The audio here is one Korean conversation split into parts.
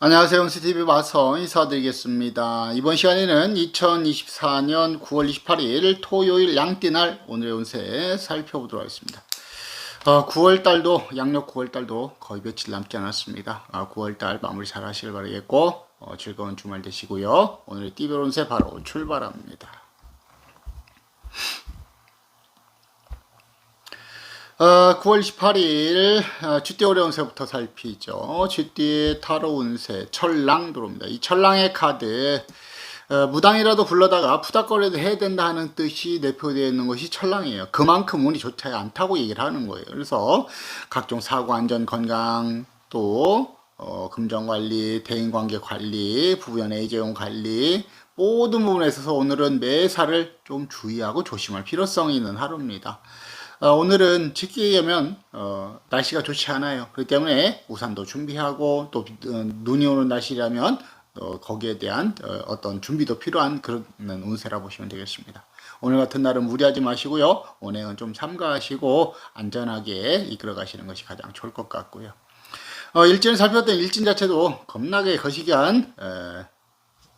안녕하세요. 영수TV 마서 인사드리겠습니다. 이번 시간에는 2024년 9월 28일 토요일 양띠날 오늘의 운세 살펴보도록 하겠습니다. 어, 9월달도 양력 9월달도 거의 며칠 남지 않았습니다. 아, 9월달 마무리 잘 하시길 바라겠고 어, 즐거운 주말 되시고요. 오늘의 띠별 운세 바로 출발합니다. 어, 9월 28일 어, 쥐띠 어려운 새부터 살피죠. 쥐띠의 타로 운세 철랑 들어옵니다. 이 철랑의 카드 어, 무당이라도 불러다가 푸닥거려도 해야 된다 하는 뜻이 내포되어 있는 것이 철랑이에요. 그만큼 운이 좋지 않다고 얘기를 하는 거예요. 그래서 각종 사고 안전 건강 또 어, 금전관리, 대인관계 관리, 부부연애 이재용 관리 모든 부분에 있어서 오늘은 매사를 좀 주의하고 조심할 필요성이 있는 하루입니다. 어, 오늘은 직기 얘기하면 어, 날씨가 좋지 않아요. 그렇기 때문에 우산도 준비하고 또 어, 눈이 오는 날씨라면 어, 거기에 대한 어, 떤 준비도 필요한 그런 운세라 보시면 되겠습니다. 오늘 같은 날은 무리하지 마시고요. 운행은 좀 삼가하시고 안전하게 이끌어 가시는 것이 가장 좋을 것 같고요. 어, 일진을 살펴봤던 일진 자체도 겁나게 거시기한 에,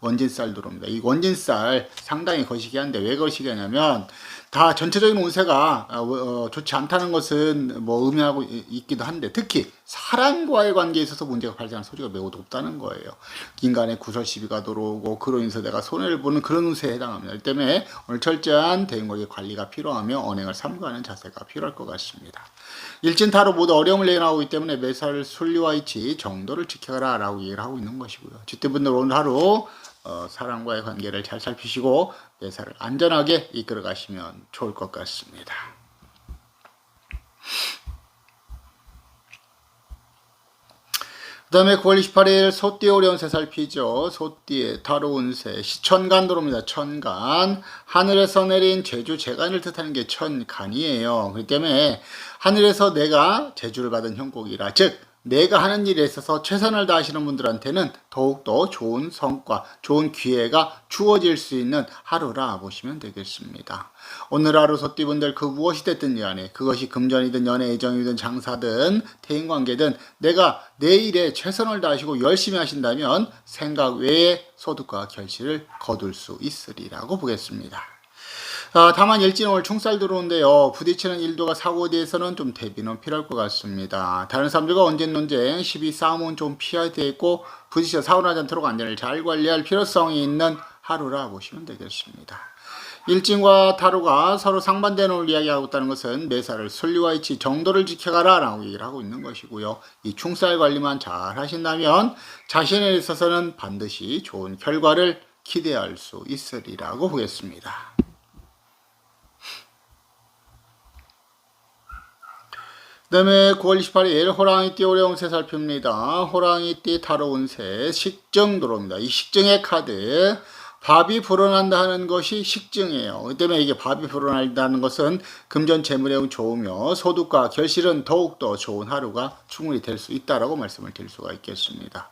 원진쌀 들어옵니다. 이 원진쌀 상당히 거시기한데 왜 거시기하냐면 다 전체적인 운세가 어, 어, 좋지 않다는 것은 뭐 의미하고 이- 있기도 한데 특히 사람과의 관계에 있어서 문제가 발생하는 소지가 매우 높다는 거예요. 인간의 구설 시비가 들어오고 그로 인해서 내가 손해를 보는 그런 운세에 해당합니다. 이 때문에 오늘 철저한 대인관계 관리가 필요하며 언행을 삼가하는 자세가 필요할 것 같습니다. 일진타로 모두 어려움을 내나오기 때문에 매사를 순리와 이치 정도를 지켜라 라고 얘기를 하고 있는 것이고요. 지태분들 오늘 하루 어, 사람과의 관계를 잘 살피시고 매사를 안전하게 이끌어 가시면 좋을 것 같습니다. 그 다음에 9월 28일 소띠 오려운 새 살피죠. 소띠의 타로 운세 시천간 들어옵니다. 천간 하늘에서 내린 제주 재간을 뜻하는 게 천간이에요. 그렇기 때문에 하늘에서 내가 제주를 받은 형국이라 즉 내가 하는 일에 있어서 최선을 다하시는 분들한테는 더욱더 좋은 성과, 좋은 기회가 주어질 수 있는 하루라 보시면 되겠습니다. 오늘 하루 소띠분들 그 무엇이 됐든 간에 그것이 금전이든 연애 애정이든 장사든 대인관계든 내가 내 일에 최선을 다하시고 열심히 하신다면 생각 외에 소득과 결실을 거둘 수 있으리라고 보겠습니다. 아, 다만 일진 오늘 충살 들어오는데요. 부딪히는 일도가 사고에 대해서는 좀 대비는 필요할 것 같습니다. 다른 사람들과 언쟁 논쟁, 시비 싸움은 좀 피해야 되고 부딪혀 사고 나지 않도록 안전을 잘 관리할 필요성이 있는 하루라 보시면 되겠습니다. 일진과 타로가 서로 상반되는 을 이야기하고 있다는 것은 매사를 순리와 이치 정도를 지켜가라 라고 얘기를 하고 있는 것이고요. 이 충살 관리만 잘 하신다면 자신에 있어서는 반드시 좋은 결과를 기대할 수 있으리라고 보겠습니다. 그 다음에 9월 28일 호랑이띠 오래운세 살핍니다. 호랑이띠 타로 운세 식증 들어옵니다. 이 식증의 카드 밥이 불어난다 하는 것이 식증이에요. 그 때문에 이게 밥이 불어난다는 것은 금전 재물에 좋으며 소득과 결실은 더욱더 좋은 하루가 충분히 될 수 있다라고 말씀을 드릴 수가 있겠습니다.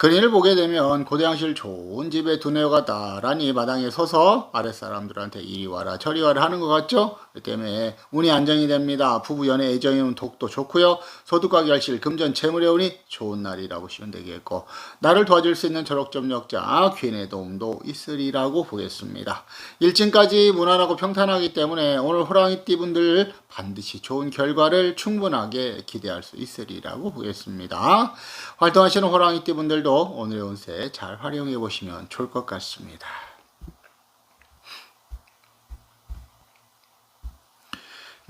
그림을 보게 되면 고대양실 좋은 집에 두뇌가 나란히 마당에 서서 아랫사람들한테 이리 와라 저리 와라 하는 것 같죠? 그 때문에 운이 안정이 됩니다. 부부 연애 애정의 운 독도 좋고요. 소득과 결실 금전 재물의 운이 좋은 날이라고 보시면 되겠고 나를 도와줄 수 있는 저력점력자 귀인의 도움도 있으리라고 보겠습니다. 일진까지 무난하고 평탄하기 때문에 오늘 호랑이띠 분들 반드시 좋은 결과를 충분하게 기대할 수 있으리라고 보겠습니다. 활동하시는 호랑이띠 분들도 오늘의 운세 잘 활용해 보시면 좋을 것 같습니다.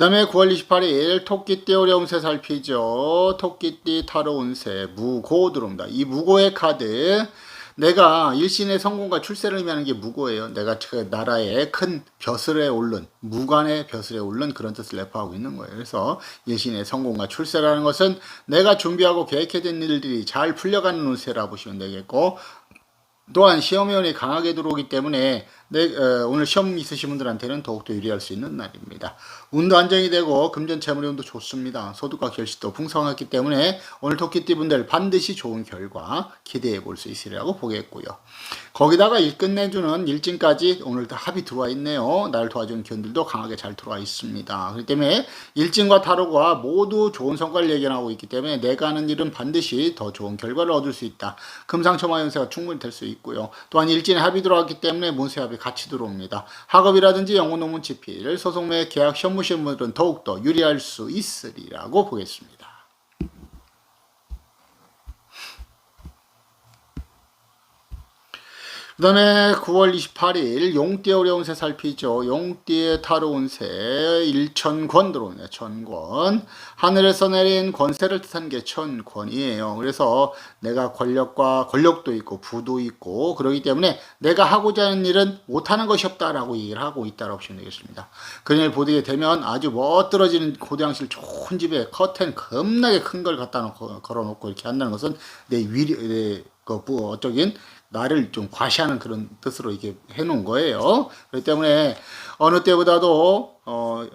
그 다음에 9월 28일 토끼띠 어려운 세 살피죠. 토끼띠 타로 운세 무고 들어옵니다. 이 무고의 카드 내가 일신의 성공과 출세를 의미하는 게 무고예요. 내가 그 나라의 큰 벼슬에 오른 무관의 벼슬에 오른 그런 뜻을 내포하고 있는 거예요. 그래서 일신의 성공과 출세라는 것은 내가 준비하고 계획해둔 일들이 잘 풀려가는 운세라 보시면 되겠고 또한 시험위원이 강하게 들어오기 때문에 네, 어, 오늘 시험 있으신 분들한테는 더욱더 유리할 수 있는 날입니다. 운도 안정이 되고 금전 재물의 운도 좋습니다. 소득과 결실도 풍성하기 때문에 오늘 토끼띠 분들 반드시 좋은 결과 기대해 볼 수 있으리라고 보겠고요. 거기다가 일 끝내주는 일진까지 오늘 다 합이 들어와 있네요. 날 도와주는 기운들도 강하게 잘 들어와 있습니다. 그렇기 때문에 일진과 타로가 모두 좋은 성과를 예견하고 있기 때문에 내가 하는 일은 반드시 더 좋은 결과를 얻을 수 있다. 금상첨화 연세가 충분히 될 수 있고요. 또한 일진에 합이 들어왔기 때문에 문세 합이 같이 들어옵니다. 학업이라든지 영어 논문 집필, 소송매 계약 보시는 분들은 더욱더 유리할 수 있으리라고 보겠습니다. 그 다음에 9월 28일 용띠 어려운 새 살피죠. 용띠의 타로운 새 일천권 들어오네. 천권. 하늘에서 내린 권세를 뜻한 게 천권이에요. 그래서 내가 권력과 권력도 있고 부도 있고 그러기 때문에 내가 하고자 하는 일은 못하는 것이 없다라고 얘기를 하고 있다라고 보시면 되겠습니다. 일 보게 되면 아주 멋들어지는 고대양실 좋은 집에 커튼 겁나게 큰 걸 갖다 놓고 걸어놓고 이렇게 한다는 것은 내 위리, 내, 그, 뭐, 어적인 나를 좀 과시하는 그런 뜻으로 이게 해놓은 거예요. 그렇기 때문에 어느 때보다도 어,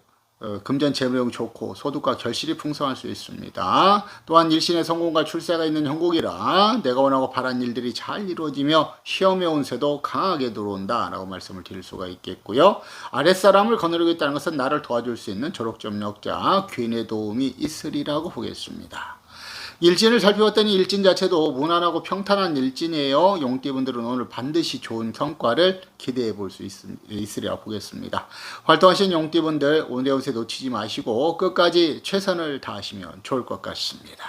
어, 금전 재무용 좋고 소득과 결실이 풍성할 수 있습니다. 또한 일신의 성공과 출세가 있는 형국이라 내가 원하고 바란 일들이 잘 이루어지며 시험의 운세도 강하게 들어온다 라고 말씀을 드릴 수가 있겠고요. 아랫사람을 거느리고 있다는 것은 나를 도와줄 수 있는 졸업점력자 귀인의 도움이 있으리라고 보겠습니다. 일진을 살펴봤더니 일진 자체도 무난하고 평탄한 일진이에요. 용띠분들은 오늘 반드시 좋은 성과를 기대해 볼 수 있으리라 보겠습니다. 활동하신 용띠분들 오늘 운세 놓치지 마시고 끝까지 최선을 다하시면 좋을 것 같습니다.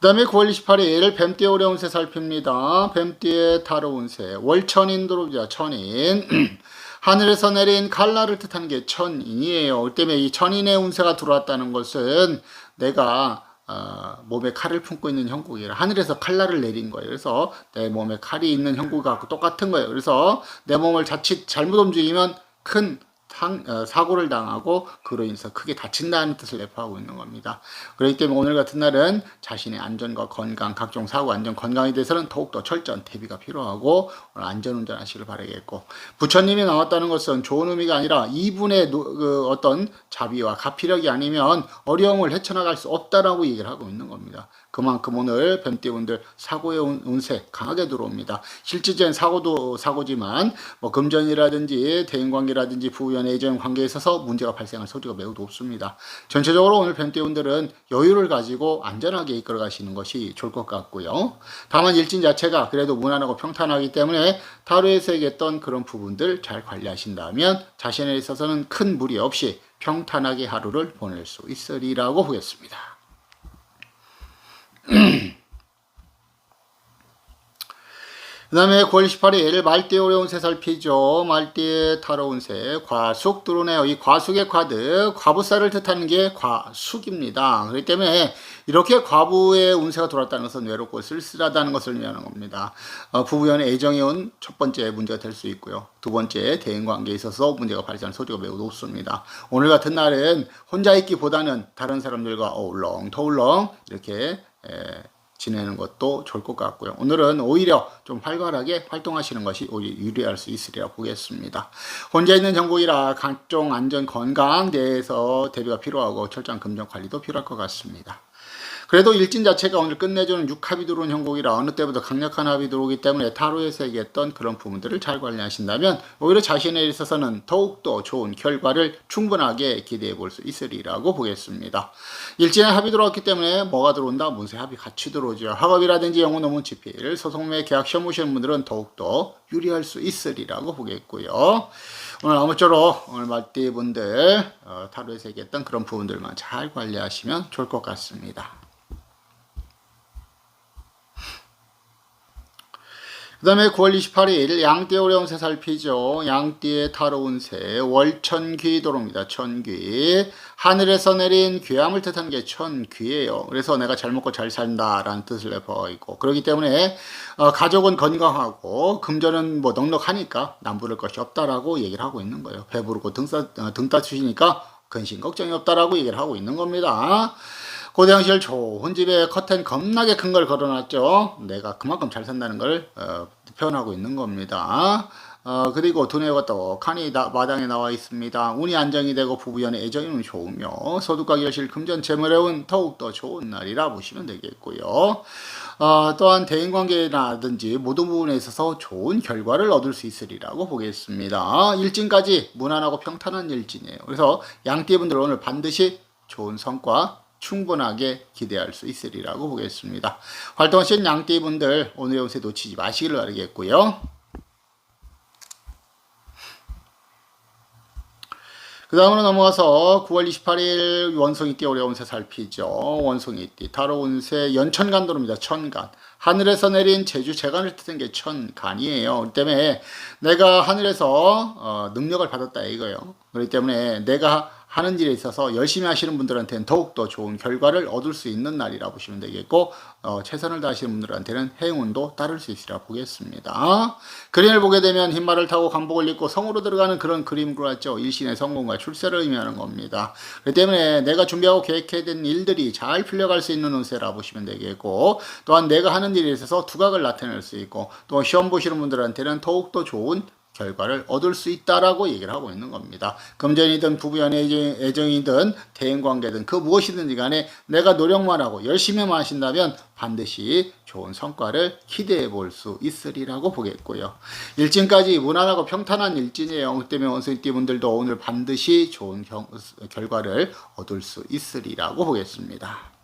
그 다음에 9월 28일 뱀띠 어려운 새 살핍니다. 뱀띠의 다로운 새 월천인 들어오자 천인 하늘에서 내린 칼날을 뜻하는 게 천인이에요. 그 때문에 이 천인의 운세가 들어왔다는 것은 내가 어, 몸에 칼을 품고 있는 형국이라 하늘에서 칼날을 내린 거예요. 그래서 내 몸에 칼이 있는 형국하고 똑같은 거예요. 그래서 내 몸을 자칫 잘못 움직이면 큰 상, 어, 사고를 당하고 그로 인해서 크게 다친다는 뜻을 내포하고 있는 겁니다. 그렇기 때문에 오늘 같은 날은 자신의 안전과 건강, 각종 사고 안전 건강에 대해서는 더욱더 철저한 대비가 필요하고 안전운전 하시길 바라겠고 부처님이 나왔다는 것은 좋은 의미가 아니라 이분의 노, 그 어떤 자비와 가피력이 아니면 어려움을 헤쳐나갈 수 없다라고 얘기를 하고 있는 겁니다. 그만큼 오늘 뱀띠분들 사고의 운세 강하게 들어옵니다. 실질적인 사고도 사고지만 뭐 금전이라든지 대인관계라든지 부연 애정 관계에 있어서 문제가 발생할 소지가 매우 높습니다. 전체적으로 오늘 뱀띠분들은 여유를 가지고 안전하게 이끌어 가시는 것이 좋을 것 같고요. 다만 일진 자체가 그래도 무난하고 평탄하기 때문에 타로에서 얘기했던 그런 부분들 잘 관리하신다면 자신에 있어서는 큰 무리 없이 평탄하게 하루를 보낼 수 있으리라고 보겠습니다. 그 다음에 9월 18일 말띠 어려운 새 살 피죠. 말띠에 타러운 새 과숙 들어오네요. 이 과숙의 과득 과부살을 뜻하는 게 과숙입니다. 그렇기 때문에 이렇게 과부의 운세가 돌았다는 것은 외롭고 쓸쓸하다는 것을 의미하는 겁니다. 어, 부부연의 애정이 온 첫 번째 문제가 될 수 있고요. 두 번째 대인 관계에 있어서 문제가 발생할 소지가 매우 높습니다. 오늘 같은 날은 혼자 있기보다는 다른 사람들과 어울렁 터울렁 이렇게 에, 지내는 것도 좋을 것 같고요. 오늘은 오히려 좀 활발하게 활동하시는 것이 오히려 유리할 수 있으리라 보겠습니다. 혼자 있는 정국이라 각종 안전 건강 대해서 대비가 필요하고 철저한 금전 관리도 필요할 것 같습니다. 그래도 일진 자체가 오늘 끝내주는 6합이 들어온 형국이라 어느 때보다 강력한 합이 들어오기 때문에 타로에서 얘기했던 그런 부분들을 잘 관리하신다면 오히려 자신에 있어서는 더욱더 좋은 결과를 충분하게 기대해 볼 수 있으리라고 보겠습니다. 일진에 합이 들어왔기 때문에 뭐가 들어온다? 문세 합이 같이 들어오죠. 학업이라든지 영어 논문 집필, 소송매 계약 시험 보시는 분들은 더욱더 유리할 수 있으리라고 보겠고요. 오늘 아무쪼록 오늘 말띠분들 어, 타로에서 얘기했던 그런 부분들만 잘 관리하시면 좋을 것 같습니다. 그 다음에 9월 28일 양띠 어려운 새 살피죠. 양띠의 타로운 새 월천귀 도로입니다. 천귀 하늘에서 내린 귀함을 뜻하는 게 천귀예요. 그래서 내가 잘 먹고 잘 산다라는 뜻을 내포하고 그렇기 때문에 어, 가족은 건강하고 금전은 뭐 넉넉하니까 남부를 것이 없다라고 얘기를 하고 있는 거예요. 배부르고 등싸, 어, 등 따주시니까 근심 걱정이 없다라고 얘기를 하고 있는 겁니다. 씨를 좋은 집에 커튼 겁나게 큰 걸 걸어놨죠. 내가 그만큼 잘 산다는 걸 어, 표현하고 있는 겁니다. 어, 그리고 두뇌가 나- 마당에 나와 있습니다. 운이 안정이 되고 부부연의 애정이 좋으며 소득과 결실 금전 재물에운 더욱더 좋은 날이라 보시면 되겠고요. 어, 또한 대인관계라든지 모든 부분에 있어서 좋은 결과를 얻을 수 있으리라고 보겠습니다. 일진까지 무난하고 평탄한 일진이에요. 그래서 양띠분들 오늘 반드시 좋은 성과 충분하게 기대할 수 있으리라고 보겠습니다. 활동하신 양띠분들 오늘의 운세 놓치지 마시기를 바라겠고요. 그 다음으로 넘어가서 9월 28일 원송이띠 어려운 새 살피죠. 원송이띠 타로 운세 연천간도로입니다. 천간. 하늘에서 내린 제주 재간을 뜻한 게 천간이에요. 그렇기 때문에 내가 하늘에서 어, 능력을 받았다 이거예요. 그렇기 때문에 내가 하는 일에 있어서 열심히 하시는 분들한테는 더욱더 좋은 결과를 얻을 수 있는 날이라 보시면 되겠고 어, 최선을 다하시는 분들한테는 행운도 따를 수 있으리라 보겠습니다. 그림을 보게 되면 흰말을 타고 간복을 입고 성으로 들어가는 그런 그림 같죠. 일신의 성공과 출세를 의미하는 겁니다. 그렇기 때문에 내가 준비하고 계획해둔 일들이 잘 풀려갈 수 있는 운세라 보시면 되겠고 또한 내가 하는 일에 있어서 두각을 나타낼 수 있고 또 시험 보시는 분들한테는 더욱더 좋은 결과를 얻을 수 있다라고 얘기를 하고 있는 겁니다. 금전이든 부부 연애 애정이든 대인 관계든 그 무엇이든지 간에 내가 노력만 하고 열심히만 하신다면 반드시 좋은 성과를 기대해 볼 수 있으리라고 보겠고요. 일진까지 무난하고 평탄한 일진이에요. 그 때문에 원숭이띠 분들도 오늘 반드시 좋은 경, 결과를 얻을 수 있으리라고 보겠습니다.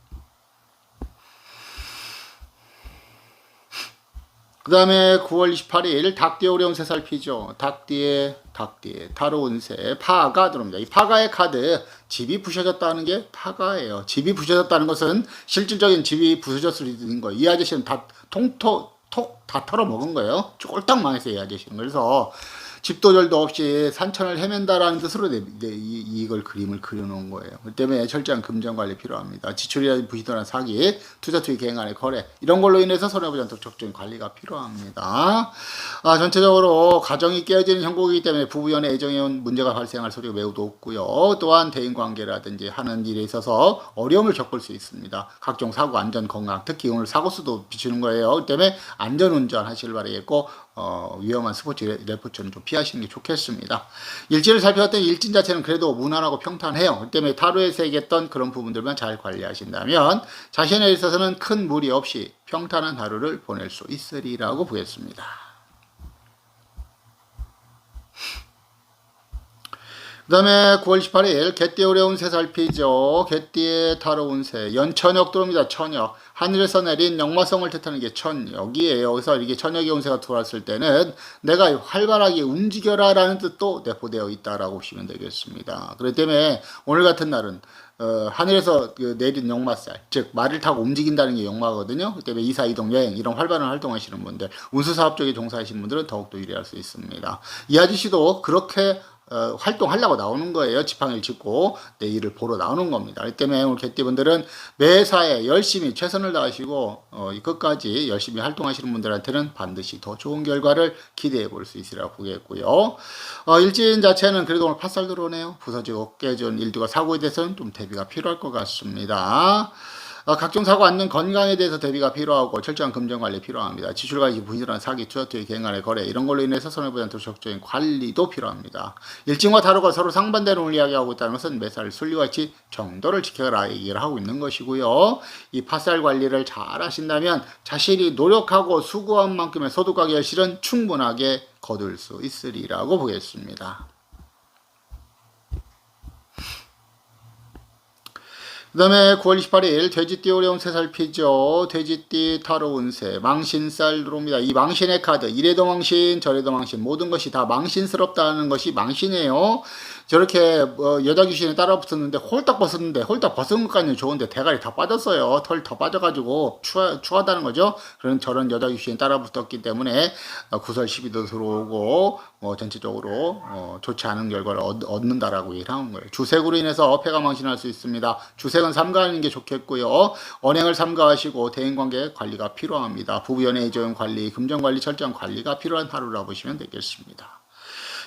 그 다음에 9월 28일 닭띠 어려운 새 살피죠. 닭띠에 닭띠에 타로 운세 파가 들어옵니다. 이 파가의 카드 집이 부셔졌다는 게 파가예요. 집이 부셔졌다는 것은 실질적인 집이 부서졌을 거예요. 이 아저씨는 다 통토 톡 다 털어 먹은 거예요. 쫄딱 망했어요, 이 아저씨는. 그래서 집도절도 없이 산천을 헤맨다라는 뜻으로 내- 내- 이, 이걸 그림을 그려놓은 거예요. 그 때문에 철저한 금전 관리 필요합니다. 지출이나 부실도나 사기, 투자 투기 갱간의 거래 이런 걸로 인해서 손해보지 않도록 적절히 관리가 필요합니다. 아, 전체적으로 가정이 깨어지는 형국이기 때문에 부부연의 애정에 온 문제가 발생할 소리가 매우 높고요. 또한 대인관계라든지 하는 일에 있어서 어려움을 겪을 수 있습니다. 각종 사고, 안전, 건강, 특히 오늘 사고 수도 비추는 거예요. 그 때문에 안전 운전 하시길 바라겠고 어, 위험한 스포츠 레- 레포츠는 좀 피하시는 게 좋겠습니다. 일진을 살펴봤더니 일진 자체는 그래도 무난하고 평탄해요. 그 때문에 타로에서 얘기했던 그런 부분들만 잘 관리하신다면 자신에 있어서는 큰 무리 없이 평탄한 하루를 보낼 수 있으리라고 보겠습니다. 그 다음에 9월 18일 개띠 어려운 새 살피죠. 개띠의 타로운 새 연천역 들어옵니다. 천역 하늘에서 내린 역마성을 뜻하는 게 천역이에요. 그래서 이게 천역의 운세가 들어왔을 때는 내가 활발하게 움직여라 라는 뜻도 내포되어 있다라고 보시면 되겠습니다. 그렇기 때문에 오늘 같은 날은 어, 하늘에서 그 내린 역마살, 즉 말을 타고 움직인다는 게 역마거든요. 그 때문에 이사 이동 여행 이런 활발한 활동하시는 분들, 운수 사업 쪽에 종사하시는 분들은 더욱더 유리할 수 있습니다. 이 아저씨도 그렇게 어, 활동하려고 나오는 거예요. 지팡이를 짚고 내 일을 보러 나오는 겁니다. 이 때문에 오늘 개띠분들은 매사에 열심히 최선을 다하시고 어, 이 끝까지 열심히 활동하시는 분들한테는 반드시 더 좋은 결과를 기대해 볼 수 있으리라 보겠고요. 어, 일진 자체는 그래도 오늘 팥살 들어오네요. 부서지고 깨진 일들과 사고에 대해서는 좀 대비가 필요할 것 같습니다. 어, 각종 사고 안전 건강에 대해서 대비가 필요하고 철저한 금전 관리 필요합니다. 지출과 부실한 사기, 투자 투기, 갱간의 거래 이런 걸로 인해서 손해보지 않도록 적극적인 관리도 필요합니다. 일진과 타로가 서로 상반되는 운을 이야기하고 있다는 것은 매살 순리같이 정도를 지켜라 얘기를 하고 있는 것이고요. 이 파살 관리를 잘 하신다면 자신이 노력하고 수고한 만큼의 소득과 결실은 충분하게 거둘 수 있으리라고 보겠습니다. 그 다음에 9월 28일 돼지띠 어려운 새 살피죠. 돼지띠 타로 운세 망신살 들어옵니다. 이 망신의 카드 이래도 망신 저래도 망신 모든 것이 다 망신스럽다는 것이 망신이에요. 저렇게 뭐 여자 귀신이 따라 붙었는데 홀딱 벗었는데 홀딱 벗은 것까지는 좋은데 대가리 다 빠졌어요. 털 다 빠져가지고 추하, 추하다는 거죠. 그런 저런 여자 귀신이 따라 붙었기 때문에 어, 구설 시비도 들어오고 뭐 전체적으로 어, 좋지 않은 결과를 얻, 얻는다라고 얘기를 하는 거예요. 주색으로 인해서 폐가 망신할 수 있습니다. 주색은 삼가하는 게 좋겠고요. 언행을 삼가하시고 대인관계 관리가 필요합니다. 부부연애 애정 관리, 금전 관리, 철저한 관리가 필요한 하루라 보시면 되겠습니다.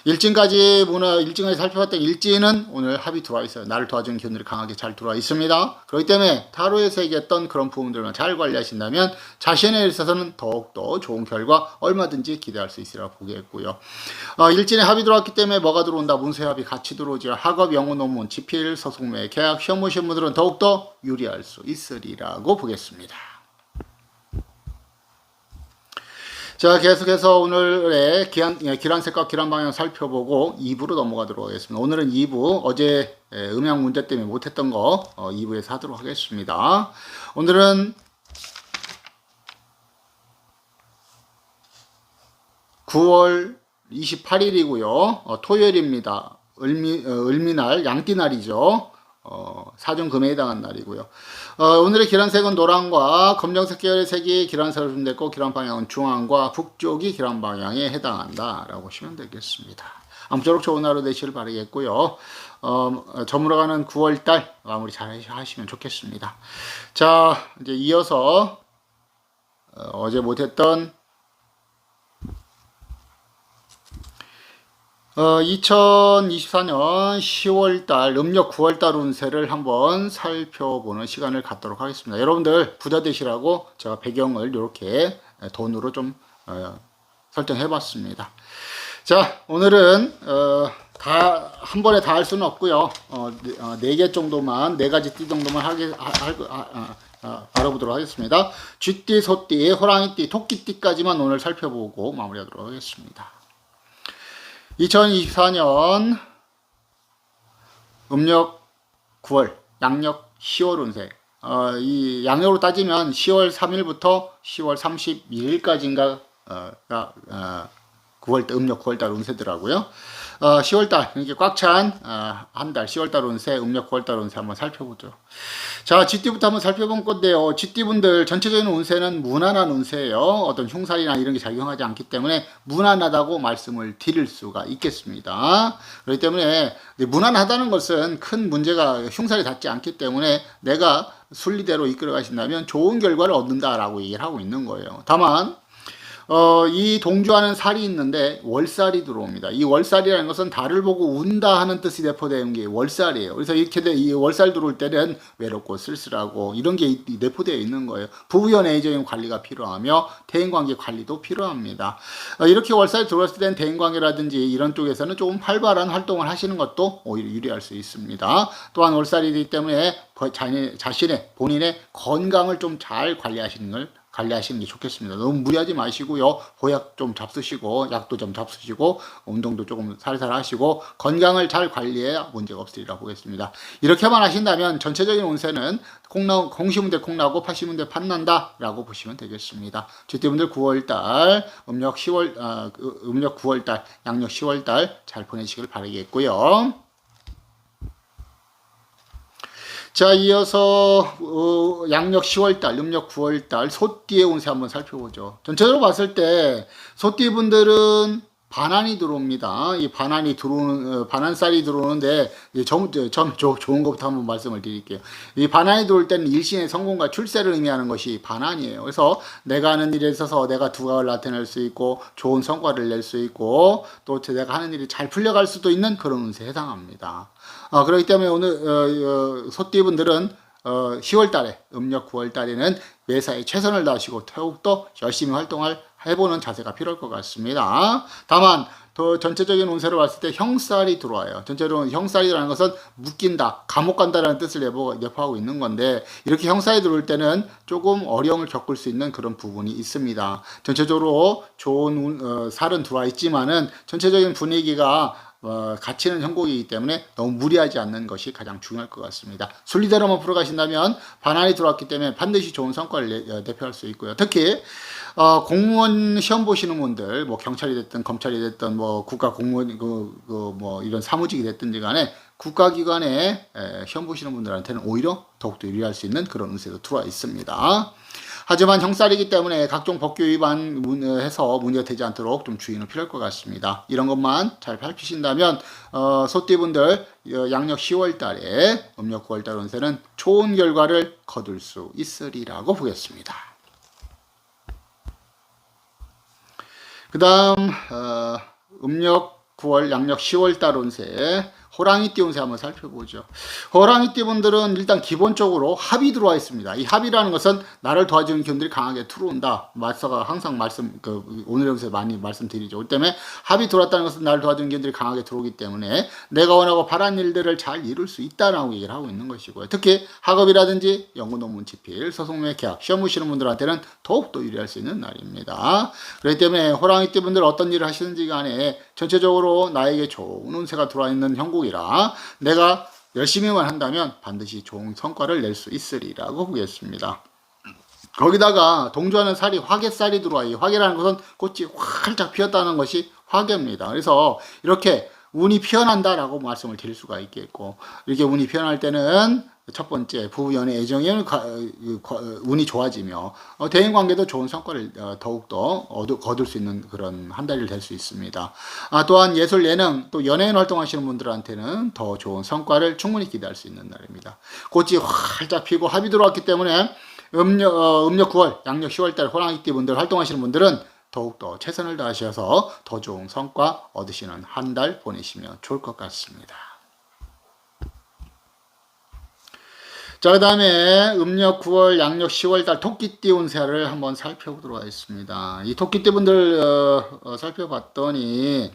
일진까지 문화 일진까지 살펴봤던 일진은 오늘 합이 들어와 있어요. 나를 도와주는 기운들이 강하게 잘 들어와 있습니다. 그렇기 때문에 타로에서 얘기했던 그런 부분들만 잘 관리하신다면 자신에 있어서는 더욱더 좋은 결과 얼마든지 기대할 수 있으리라 보겠고요. 어, 일진에 합이 들어왔기 때문에 뭐가 들어온다? 문세 합이 같이 들어오죠. 학업, 영어, 논문, 지필, 서속매, 계약, 시험 보신 분들은 더욱더 유리할 수 있으리라고 보겠습니다. 자, 계속해서 오늘의 기한, 예, 기란색과 기란 방향 살펴보고 2부로 넘어가도록 하겠습니다. 오늘은 2부, 어제 예, 음향 문제 때문에 못했던 거 어, 2부에서 하도록 하겠습니다. 오늘은 9월 28일이고요. 어, 토요일입니다. 을미, 어, 을미날, 양띠날이죠. 어, 사중금에 해당한 날이고요. 어, 오늘의 기란색은 노란과 검정색 계열의 색이 기란색을 준댔고 기란 방향은 중앙과 북쪽이 기란 방향에 해당한다라고 보시면 되겠습니다. 아무쪼록 좋은 하루 되시길 바라겠고요. 어, 저물어가는 9월달 마무리 잘 하시면 좋겠습니다. 자, 이제 이어서 어, 어제 못했던 어, 2024년 10월달, 음력 9월달 운세를 한번 살펴보는 시간을 갖도록 하겠습니다. 여러분들 부자 되시라고 제가 배경을 이렇게 돈으로 좀 어, 설정해 봤습니다. 자, 오늘은 어, 다 한 번에 다 할 수는 없고요. 어, 네개 정도만 네 가지 띠 정도만 하게 하, 하, 하, 하, 알아보도록 하겠습니다. 쥐띠, 소띠, 호랑이띠, 토끼띠까지만 오늘 살펴보고 마무리하도록 하겠습니다. 2024년 음력 9월, 양력 10월 운세. 어, 이 양력으로 따지면 10월 3일부터 10월 31일까지인가 어, 어, 9월 음력 9월달 운세더라고요. 어, 10월달 이게 꽉찬 어, 한달 10월달 운세, 음력 9월달 운세 한번 살펴보죠. 자, GT부터 한번 살펴본 건데요. GT분들 전체적인 운세는 무난한 운세예요. 어떤 흉살이나 이런 게 작용하지 않기 때문에 무난하다고 말씀을 드릴 수가 있겠습니다. 그렇기 때문에 무난하다는 것은 큰 문제가 흉살이 닿지 않기 때문에 내가 순리대로 이끌어 가신다면 좋은 결과를 얻는다라고 얘기를 하고 있는 거예요. 다만 어, 이 동조하는 살이 있는데 월살이 들어옵니다. 이 월살이라는 것은 달을 보고 운다 하는 뜻이 내포되는 게 월살이에요. 그래서 이렇게 돼, 이 월살 들어올 때는 외롭고 쓸쓸하고 이런 게 내포되어 있는 거예요. 부부 연 애적인 관리가 필요하며 대인관계 관리도 필요합니다. 어, 이렇게 월살이 들어왔을 때는 대인관계라든지 이런 쪽에서는 조금 활발한 활동을 하시는 것도 오히려 유리할 수 있습니다. 또한 월살이기 때문에 자신의 본인의 건강을 좀 잘 관리하시는 걸 관리하시는 게 좋겠습니다. 너무 무리하지 마시고요. 보약 좀 잡수시고 약도 좀 잡수시고 운동도 조금 살살 하시고 건강을 잘 관리해야 문제가 없으리라 보겠습니다. 이렇게만 하신다면 전체적인 운세는 콩나 공시문대 콩나고 파시문대 판난다 라고 보시면 되겠습니다. 주띠분들 9월달 음력 10월 어, 음력 9월달 양력 10월달 잘 보내시길 바라겠고요. 자, 이어서 어, 양력 10월달, 음력 9월달 소띠의 운세 한번 살펴보죠. 전체적으로 봤을 때 소띠 분들은 반환이 들어옵니다. 이 반환이 들어오는 어, 반환살이 들어오는데 점, 점 좋은 것부터 한번 말씀을 드릴게요. 이 반환이 들어올 때는 일신의 성공과 출세를 의미하는 것이 반환이에요. 그래서 내가 하는 일에 있어서 내가 두각을 나타낼 수 있고 좋은 성과를 낼 수 있고 또 내가 하는 일이 잘 풀려갈 수도 있는 그런 운세에 해당합니다. 어, 그렇기 때문에 오늘 어, 어, 소띠분들은 어, 10월 달에 음력 9월 달에는 매사에 최선을 다하시고 더욱더 열심히 활동할 해보는 자세가 필요할 것 같습니다. 다만 더 전체적인 운세를 봤을 때 형살이 들어와요. 전체적으로 형살이라는 것은 묶인다, 감옥 간다라는 뜻을 내포, 내포하고 있는 건데 이렇게 형살이 들어올 때는 조금 어려움을 겪을 수 있는 그런 부분이 있습니다. 전체적으로 좋은 어, 살은 들어와 있지만은 전체적인 분위기가 어, 가치는 형국이기 때문에 너무 무리하지 않는 것이 가장 중요할 것 같습니다. 순리대로만 풀어가신다면 반환이 들어왔기 때문에 반드시 좋은 성과를 내, 어, 대표할 수 있고요. 특히 어, 공무원 시험 보시는 분들, 뭐 경찰이 됐든 검찰이 됐든 뭐 국가 공무원 그, 그뭐 이런 사무직이 됐든지 간에 국가기관에 에, 시험 보시는 분들한테는 오히려 더욱더 유리할 수 있는 그런 운세도 들어와 있습니다. 하지만 형살이기 때문에 각종 법규 위반 해서 문제가 되지 않도록 좀 주의는 필요할 것 같습니다. 이런 것만 잘 밝히신다면 어, 소띠분들 어, 양력 10월 달에 음력 9월 달 운세는 좋은 결과를 거둘 수 있으리라고 보겠습니다. 그 다음 어, 음력 9월 양력 10월 달 운세 호랑이 띠 운세 한번 살펴보죠. 호랑이 띠 분들은 일단 기본적으로 합이 들어와 있습니다. 이 합이라는 것은 나를 도와주는 기운들이 강하게 들어온다. 마스터가 항상 말씀 그 오늘의 운세 많이 말씀드리죠. 그 때문에 합이 들어왔다는 것은 나를 도와주는 기운들이 강하게 들어오기 때문에 내가 원하고 바란 일들을 잘 이룰 수 있다라고 얘기를 하고 있는 것이고요. 특히 학업이라든지 연구 논문 집필, 소송매 계약, 시험 보시는 분들한테는 더욱더 유리할 수 있는 날입니다. 그렇기 때문에 호랑이 띠 분들 어떤 일을 하시는지 간에 전체적으로 나에게 좋은 운세가 들어와 있는 형국 이라 내가 열심히만 한다면 반드시 좋은 성과를 낼 수 있으리라고 보겠습니다. 거기다가 동조하는 살이 화개살이 들어와 이 화개라는 것은 꽃이 활짝 피었다는 것이 화개입니다. 그래서 이렇게 운이 피어난다라고 말씀을 드릴 수가 있겠고 이렇게 운이 피어날 때는 첫 번째 부부 연애 애정이 운이 좋아지며 어, 대인 관계도 좋은 성과를 어, 더욱더 거둘 수 있는 그런 한 달이 될 수 있습니다. 아, 또한 예술 예능 또 연예인 활동하시는 분들한테는 더 좋은 성과를 충분히 기대할 수 있는 날입니다. 꽃이 활짝 피고 합이 들어왔기 때문에 음력, 어, 음력 9월, 양력 10월 달 호랑이띠 분들 활동하시는 분들은 더욱더 최선을 다하셔서 더 좋은 성과 얻으시는 한 달 보내시면 좋을 것 같습니다. 자, 그 다음에 음력 9월, 양력 10월달 토끼띠 운세를 한번 살펴보도록 하겠습니다. 이 토끼띠 분들 어, 어, 살펴봤더니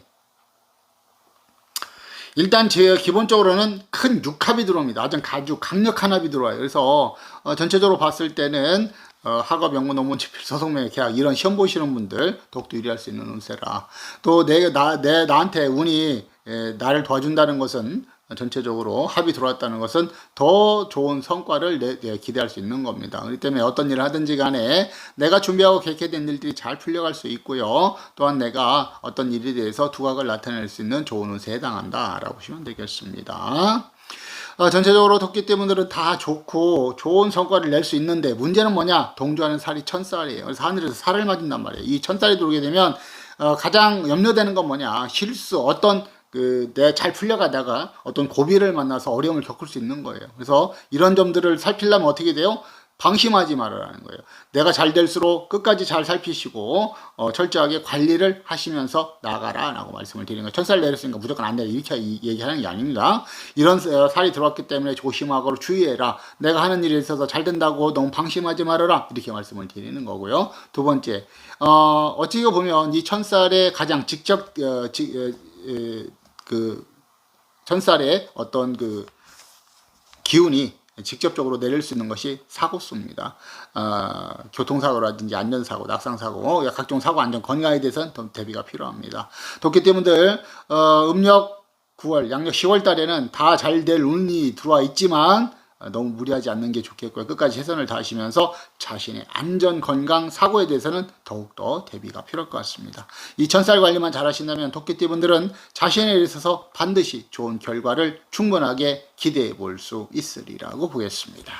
일단 제 기본적으로는 큰 육합이 들어옵니다. 아주 강력한 합이 들어와요. 그래서 어, 전체적으로 봤을 때는 어, 학업, 연구, 논문, 집필, 소송매, 계약 이런 시험 보시는 분들 더욱더 유리할 수 있는 운세라 또 내 나 내 나한테 운이 에, 나를 도와준다는 것은 전체적으로 합이 들어왔다는 것은 더 좋은 성과를 내, 내 기대할 수 있는 겁니다. 그렇기 때문에 어떤 일을 하든지 간에 내가 준비하고 계획된 일들이 잘 풀려갈 수 있고요. 또한 내가 어떤 일에 대해서 두각을 나타낼 수 있는 좋은 운세에 해당한다라고 보시면 되겠습니다. 어, 전체적으로 토끼 때문들은 다 좋고 좋은 성과를 낼 수 있는데 문제는 뭐냐? 동조하는 살이 천살이에요. 그래서 하늘에서 살을 맞은단 말이에요. 이 천살이 들어오게 되면 어, 가장 염려되는 건 뭐냐? 실수, 어떤 그 내가 잘 풀려가다가 어떤 고비를 만나서 어려움을 겪을 수 있는 거예요. 그래서 이런 점들을 살피려면 어떻게 돼요? 방심하지 말아라는 거예요. 내가 잘 될수록 끝까지 잘 살피시고 어, 철저하게 관리를 하시면서 나가라라고 말씀을 드리는 거예요. 천살 내렸으니까 무조건 안 돼. 이렇게 얘기하는 게 아닙니다. 이런 어, 살이 들어왔기 때문에 조심하고 주의해라. 내가 하는 일에 있어서 잘 된다고 너무 방심하지 말아라. 이렇게 말씀을 드리는 거고요. 두 번째, 어, 어찌 보면 이 천살의 가장 직접 어, 지, 어, 그 천살의 어떤 그 기운이 직접적으로 내릴 수 있는 것이 사고수입니다. 어, 교통사고라든지 안전사고, 낙상사고, 각종 사고 안전 건강에 대해서는 더 대비가 필요합니다. 도끼띠분들 어, 음력 9월, 양력 10월 달에는 다 잘 될 운이 들어와 있지만 어, 너무 무리하지 않는 게 좋겠고요. 끝까지 최선을 다하시면서 자신의 안전, 건강, 사고에 대해서는 더욱더 대비가 필요할 것 같습니다. 이 천살 관리만 잘 하신다면 토끼띠 분들은 자신에 있어서 반드시 좋은 결과를 충분하게 기대해 볼 수 있으리라고 보겠습니다.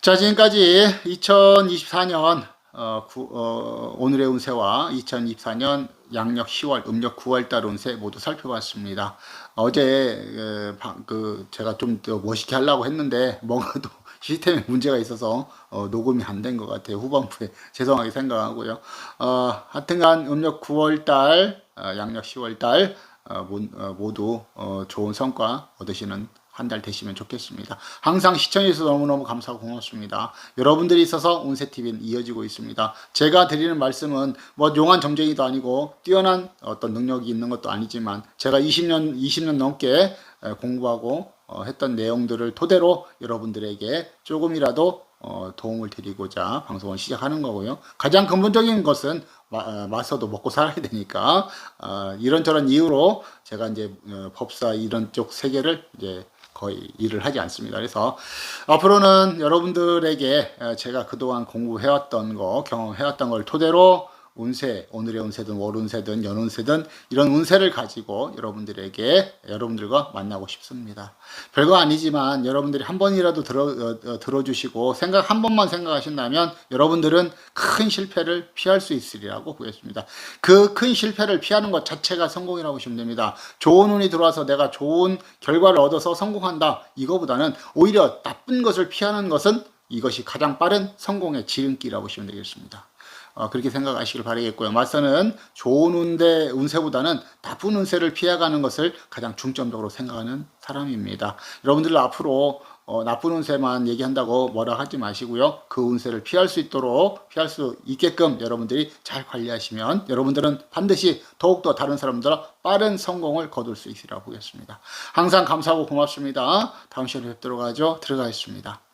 자, 지금까지 2024년 어, 구, 어, 오늘의 운세와 2024년 양력 10월, 음력 9월 달 운세 모두 살펴봤습니다. 어제 그, 그 제가 좀 더 멋있게 하려고 했는데 뭔가도 시스템에 문제가 있어서 어, 녹음이 안 된 것 같아요. 후반부에 죄송하게 생각하고요. 어, 하여튼간 음력 9월 달, 어, 양력 10월 달 어, 모, 어, 모두 어, 좋은 성과 얻으시는 한 달 되시면 좋겠습니다. 항상 시청해주셔서 너무너무 감사하고 고맙습니다. 여러분들이 있어서 운세TV는 이어지고 있습니다. 제가 드리는 말씀은 뭐 용한 정쟁이도 아니고 뛰어난 어떤 능력이 있는 것도 아니지만 제가 20년, 20년 넘게 공부하고 어, 했던 내용들을 토대로 여러분들에게 조금이라도 어, 도움을 드리고자 방송을 시작하는 거고요. 가장 근본적인 것은 마, 어, 먹고 살아야 되니까 어, 이런저런 이유로 제가 이제 어, 법사 이런 쪽 세계를 이제 거의 일을 하지 않습니다. 그래서 앞으로는 여러분들에게 제가 그동안 공부해왔던 거, 경험해왔던 걸 토대로 운세, 오늘의 운세든 월 운세든 연 운세든 이런 운세를 가지고 여러분들에게 여러분들과 만나고 싶습니다. 별거 아니지만 여러분들이 한 번이라도 들어 어, 들어주시고 생각 한 번만 생각하신다면 여러분들은 큰 실패를 피할 수 있으리라고 보겠습니다. 그 큰 실패를 피하는 것 자체가 성공이라고 보시면 됩니다. 좋은 운이 들어와서 내가 좋은 결과를 얻어서 성공한다. 이거보다는 오히려 나쁜 것을 피하는 것은 이것이 가장 빠른 성공의 지름길이라고 보시면 되겠습니다. 어, 그렇게 생각하시길 바라겠고요. 맞서는 좋은 운대 운세보다는 나쁜 운세를 피해가는 것을 가장 중점적으로 생각하는 사람입니다. 여러분들 앞으로 어, 나쁜 운세만 얘기한다고 뭐라 하지 마시고요. 그 운세를 피할 수 있도록 피할 수 있게끔 여러분들이 잘 관리하시면 여러분들은 반드시 더욱더 다른 사람들과 빠른 성공을 거둘 수 있으리라 보겠습니다. 항상 감사하고 고맙습니다. 다음 시간에 뵙도록 하죠. 들어가겠습니다.